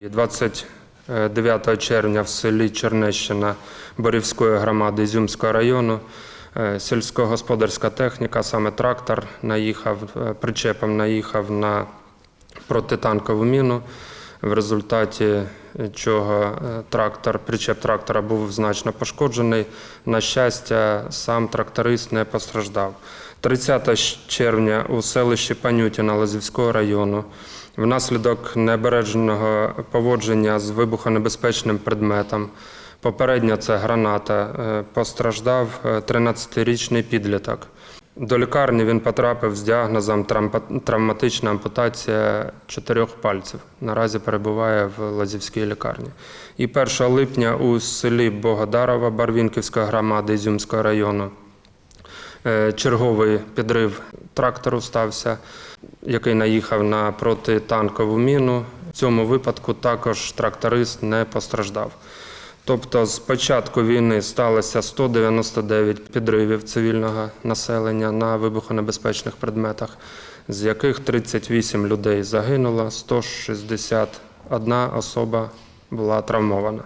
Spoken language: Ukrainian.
29 червня в селі Чернещина Борівської громади Ізюмського району е, сільськогосподарська техніка, саме трактор, наїхав, е, причепом наїхав на протитанкову міну, в результаті е, чого е, трактор, причеп трактора був значно пошкоджений. На щастя, сам тракторист не постраждав. 30 червня у селищі Панютіна Лазівського району внаслідок необереженого поводження з вибухонебезпечним предметом. Попередньо це граната. е, Постраждав е, 13-річний підліток. До лікарні він потрапив з діагнозом травматична ампутація чотирьох пальців. Наразі перебуває в Лазівській лікарні. І 1 липня у селі Богодарова Барвінківської громади Ізюмського району е, черговий підрив трактору стався, який наїхав на протитанкову міну. В цьому випадку також тракторист не постраждав. Тобто з початку війни сталося 199 підривів цивільного населення на вибухонебезпечних предметах, з яких 38 людей загинуло, 161 особа була травмована.